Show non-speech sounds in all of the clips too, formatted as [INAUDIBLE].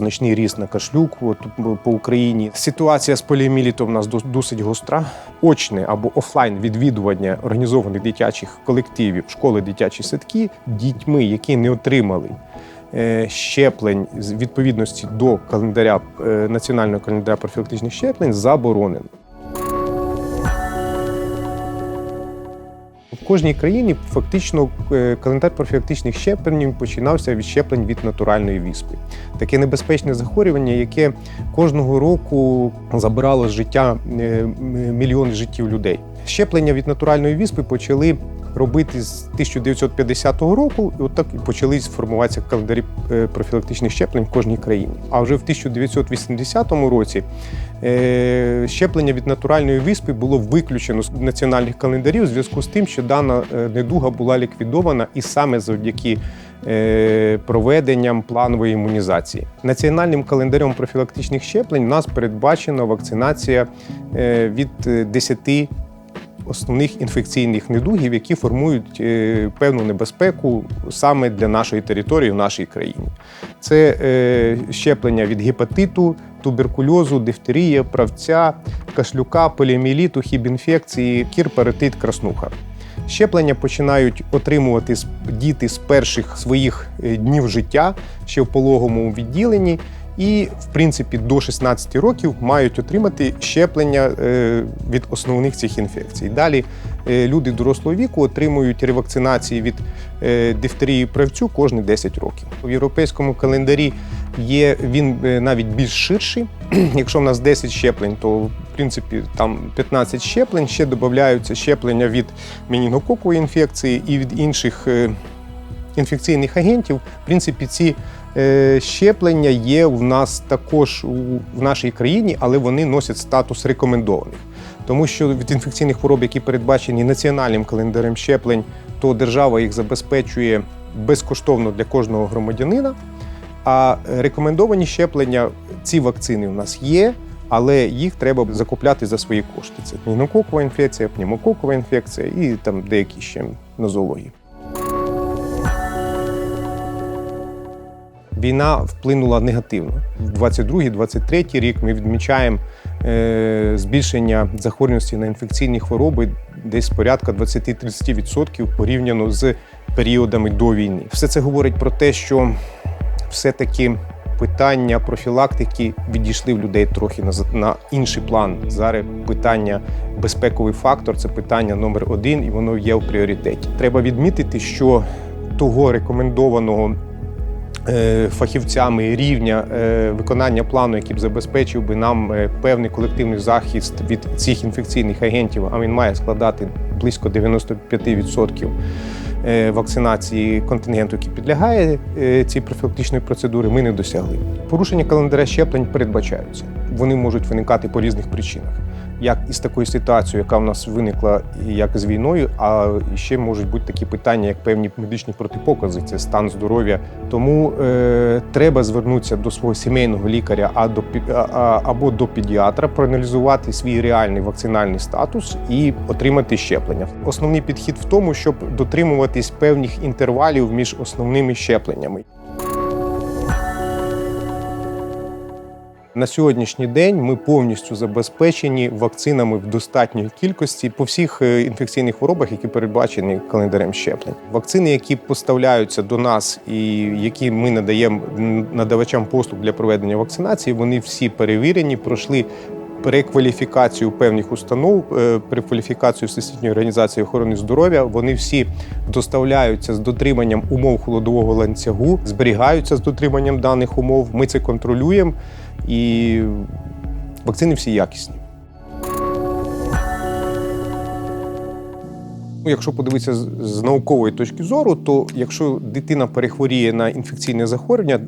значний ріст на кашлюк от, по Україні. Ситуація з поліемілітом у нас досить гостра. Очне або офлайн відвідування організованих дитячих колективів, школи, дитячі садки дітьми, які не отримали е, щеплень з відповідності до календаря е, національного календаря профілактичних щеплень, заборонено. Кожній країні фактично е, календар профілактичних щеплень починався від щеплень від натуральної віспи. Таке небезпечне захворювання, яке кожного року забирало життя е, мільйони життів людей. Щеплення від натуральної віспи почали робити з 1950 року, і отак і почали формуватися календарі е, профілактичних щеплень в кожній країні. А вже в 1980 році е, щеплення від натуральної віспи було виключено з національних календарів у зв'язку з тим, що дана е, недуга була ліквідована і саме завдяки проведенням планової імунізації. Національним календарем профілактичних щеплень у нас передбачена вакцинація від е, 10 основних інфекційних недугів, які формують е, певну небезпеку саме для нашої території в нашій країні. Це е, щеплення від гепатиту, туберкульозу, дифтерія, правця, кашлюка, поліоміеліту, хібінфекції, кір, паротит, краснуха. Щеплення починають отримувати діти з перших своїх е, днів життя ще в пологовому відділенні. І, в принципі, до 16 років мають отримати щеплення е, від основних цих інфекцій. Далі е, люди дорослого віку отримують ревакцинації від е, дифтерії правцю кожні 10 років. У європейському календарі є він навіть більш ширший. [CLEARS THROAT] Якщо в нас 10 щеплень, то в принципі там 15 щеплень. Ще додаються щеплення від менінгококової інфекції і від інших інфекційних агентів. В принципі, ці щеплення є в нас також в нашій країні, але вони носять статус рекомендованих. Тому що від інфекційних хвороб, які передбачені національним календарем щеплень, то держава їх забезпечує безкоштовно для кожного громадянина. А рекомендовані щеплення, ці вакцини у нас є, але їх треба закупляти за свої кошти. Це менінгококова інфекція, пневмококова інфекція і там деякі ще нозології. Війна вплинула негативно. В 22-23 рік ми відмічаємо е, збільшення захворюваності на інфекційні хвороби десь порядка 20-30% порівняно з періодами до війни. Все це говорить про те, що все-таки питання профілактики відійшли в людей трохи на, на інший план. Зараз питання безпековий фактор це питання номер один, і воно є в пріоритеті. Треба відмітити, що того рекомендованого фахівцями рівня е, виконання плану, який б забезпечив би нам е, певний колективний захист від цих інфекційних агентів, а він має складати близько 95% е, вакцинації контингенту, який підлягає е, цій профілактичної процедури, ми не досягли. Порушення календаря щеплень передбачаються. Вони можуть виникати по різних причинах. Як із такою ситуацією, яка в нас виникла, як з війною, а ще можуть бути такі питання, як певні медичні протипокази, це стан здоров'я. Тому е, треба звернутися до свого сімейного лікаря а до а- або до педіатра, проаналізувати свій реальний вакцинальний статус і отримати щеплення. Основний підхід в тому, щоб дотримуватись певних інтервалів між основними щепленнями. На сьогоднішній день ми повністю забезпечені вакцинами в достатній кількості по всіх е, інфекційних хворобах, які передбачені календарем щеплень. Вакцини, які поставляються до нас і які ми надаємо надавачам послуг для проведення вакцинації, вони всі перевірені, пройшли. Перекваліфікацію певних установ, е, перекваліфікацію Всесвітньої організації охорони здоров'я. Вони всі доставляються з дотриманням умов холодового ланцюгу, зберігаються з дотриманням даних умов. Ми це контролюємо і вакцини всі якісні. Ну, Якщо подивитися з- наукової точки зору, то якщо дитина перехворіє на інфекційне захворювання,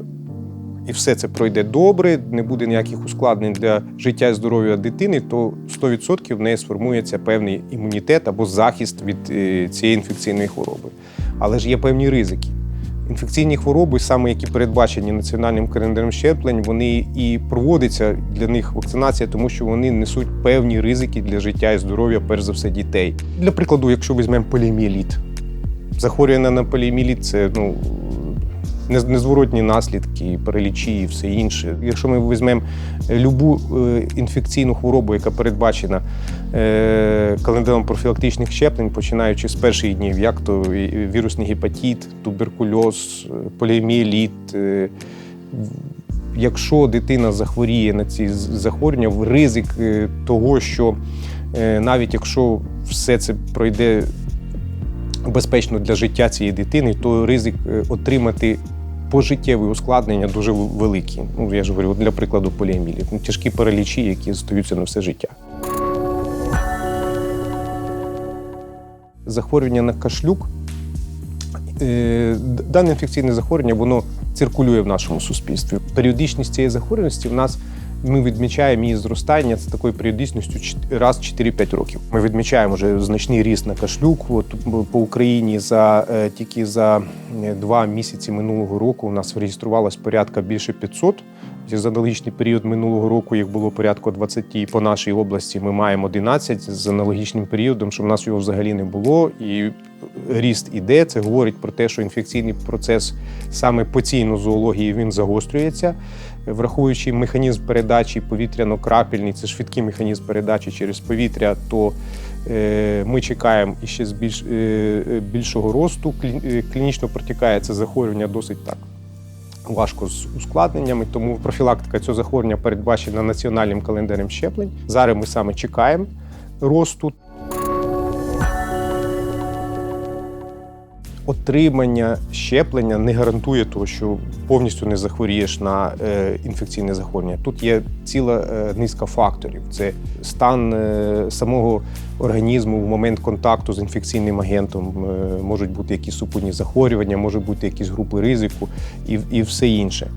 і все це пройде добре, не буде ніяких ускладнень для життя і здоров'я дитини, то 100% в неї сформується певний імунітет або захист від е, цієї інфекційної хвороби. Але ж є певні ризики. Інфекційні хвороби, саме які передбачені національним календарем щеплень, вони і проводиться для них вакцинація, тому що вони несуть певні ризики для життя і здоров'я, перш за все, дітей. Для прикладу, якщо візьмемо поліоміеліт, захворювання на поліоміеліт – це ну, незворотні наслідки, паралічі і все інше. Якщо ми візьмемо любу е, інфекційну хворобу, яка передбачена е, календарем профілактичних щеплень, починаючи з перших днів, як то вірусний гепатит, туберкульоз, е, поліомієліт, е, якщо дитина захворіє на ці захворювання, ризик е, того, що е, навіть якщо все це пройде безпечно для життя цієї дитини, то ризик е, отримати пожиттєві ускладнення дуже великі. Ну, я ж говорю, для прикладу, поліоміліт. Ну, тяжкі паралічі, які стаються на все життя. Захворювання на кашлюк. Е, Дане інфекційне захворювання воно циркулює в нашому суспільстві. Періодичність цієї захворюваності в нас ми відмічаємо її зростання з такою періодичністю раз 4-5 років. Ми відмічаємо вже значний ріст на кашлюк. От по Україні за е, тільки за е, два місяці минулого року у нас реєструвалось порядка більше 500. За аналогічний період минулого року їх було порядку 20. І по нашій області ми маємо 11 з аналогічним періодом, що в нас його взагалі не було. І ріст іде. Це говорить про те, що інфекційний процес саме по цій нозоології він загострюється, враховуючи механізм передачі повітряно-крапельний, це швидкий механізм передачі через повітря, то е, ми чекаємо іще з більш, е, е, більшого росту. Клінічно протікає це захворювання досить так. Важко з ускладненнями, тому профілактика цього захворювання передбачена національним календарем щеплень. Зараз ми саме чекаємо росту. Отримання щеплення не гарантує того, що повністю не захворієш на е, інфекційне захворювання. Тут є ціла е, низка факторів: це стан е, самого організму в момент контакту з інфекційним агентом, можуть бути якісь супутні захворювання, можуть бути якісь групи ризику і, і все інше.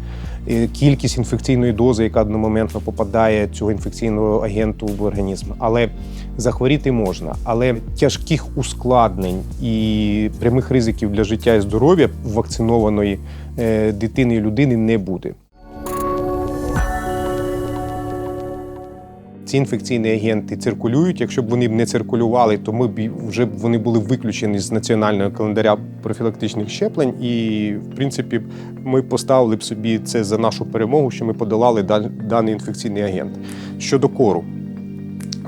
Кількість інфекційної дози, яка одномоментно попадає цього інфекційного агенту в організм. Але захворіти можна. Але тяжких ускладнень і прямих ризиків для життя і здоров'я вакцинованої е, дитини і людини не буде. Ці інфекційні агенти циркулюють. Якщо б вони б не циркулювали, то ми б вже б вони були виключені з національного календаря профілактичних щеплень. І, в принципі, ми поставили б собі це за нашу перемогу, що ми подолали даний інфекційний агент. Щодо кору.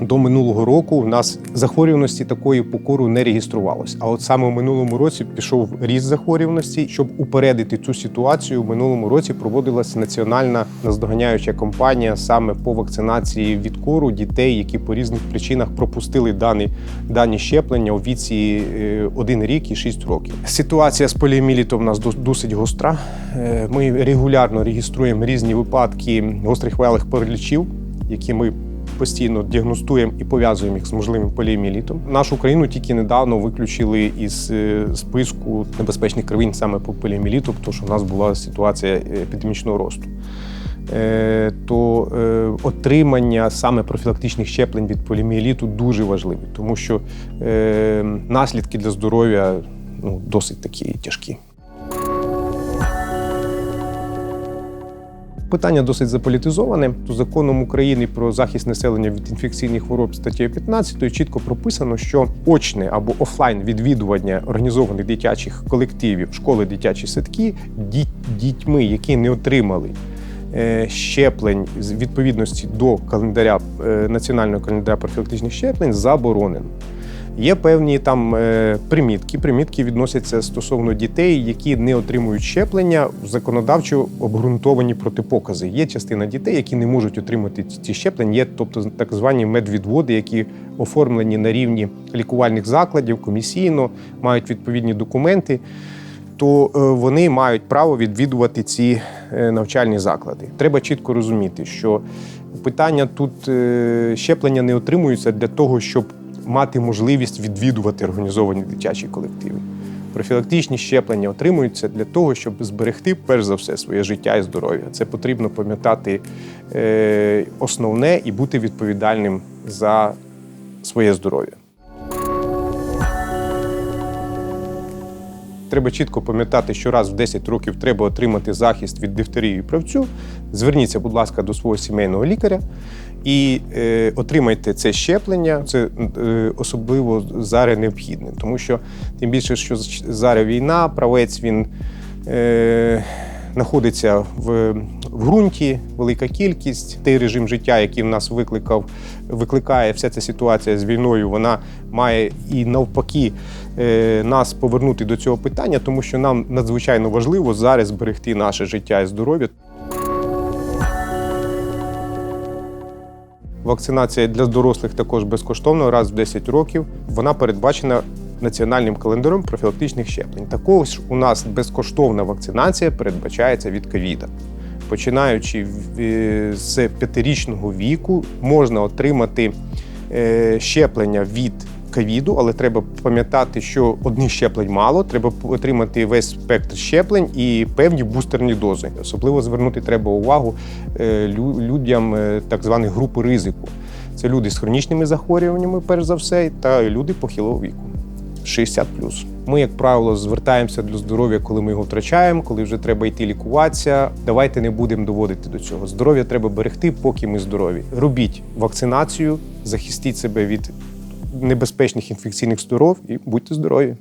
До минулого року в нас захворюваності такої по кору не реєструвалось. А от саме в минулому році пішов ріст захворюваності. Щоб упередити цю ситуацію, в минулому році проводилася національна наздоганяюча кампанія саме по вакцинації від кору дітей, які по різних причинах пропустили дані, дані щеплення у віці 1 рік і 6 років. Ситуація з поліомілітом у нас дос- досить гостра. Е, Ми регулярно реєструємо різні випадки гострих вялих паралічів, які ми постійно діагностуємо і пов'язуємо їх з можливим поліоміелітом. Нашу країну тільки недавно виключили із е, списку небезпечних кривин саме по поліоміеліту, тому що в нас була ситуація епідемічного росту. Е, То е, отримання саме профілактичних щеплень від поліоміеліту дуже важливе, тому що е, наслідки для здоров'я ну, досить такі тяжкі. Питання досить заполітизоване. То законом України про захист населення від інфекційних хвороб статтею 15 чітко прописано, що очне або офлайн відвідування організованих дитячих колективів, школи, дитячі садки дітьми, які не отримали е, щеплень з відповідності до календаря е, національного календаря профілактичних щеплень, заборонено. Є певні там е, примітки. Примітки відносяться стосовно дітей, які не отримують щеплення законодавчо обґрунтовані протипокази. Є частина дітей, які не можуть отримати ці- щеплення. Є тобто так звані медвідводи, які оформлені на рівні лікувальних закладів комісійно, мають відповідні документи. То е, вони мають право відвідувати ці е, навчальні заклади. Треба чітко розуміти, що питання тут щеплення не отримуються для того, щоб мати можливість відвідувати організовані дитячі колективи. Профілактичні щеплення отримуються для того, щоб зберегти перш за все своє життя і здоров'я. Це потрібно пам'ятати е, основне і бути відповідальним за своє здоров'я. Треба чітко пам'ятати, що раз в 10 років треба отримати захист від дифтерії і правцю. Зверніться, будь ласка, до свого сімейного лікаря і е, отримайте це щеплення. Це е, особливо зараз необхідне, тому що тим більше, що зараз війна, правець він е, знаходиться в, в ґрунті, велика кількість. Той режим життя, який в нас викликав, викликає вся ця ситуація з війною, вона має і навпаки е, нас повернути до цього питання, тому що нам надзвичайно важливо зараз зберегти наше життя і здоров'я. Вакцинація для дорослих також безкоштовна раз в 10 років. Вона передбачена національним календарем профілактичних щеплень. Також у нас безкоштовна вакцинація передбачається від ковіда. Починаючи в- з п'ятирічного віку, можна отримати е, щеплення від ковіду, але треба пам'ятати, що одних щеплень мало. Треба отримати весь спектр щеплень і певні бустерні дози. Особливо звернути треба увагу е, лю- людям е, так званої групи ризику. Це люди з хронічними захворюваннями, перш за все, та люди похилого віку. 60 Ми, як правило, звертаємося для здоров'я, коли ми його втрачаємо, коли вже треба йти лікуватися. Давайте не будемо доводити до цього. Здоров'я треба берегти, поки ми здорові. Робіть вакцинацію, захистіть себе від небезпечних інфекційних здоров і будьте здорові.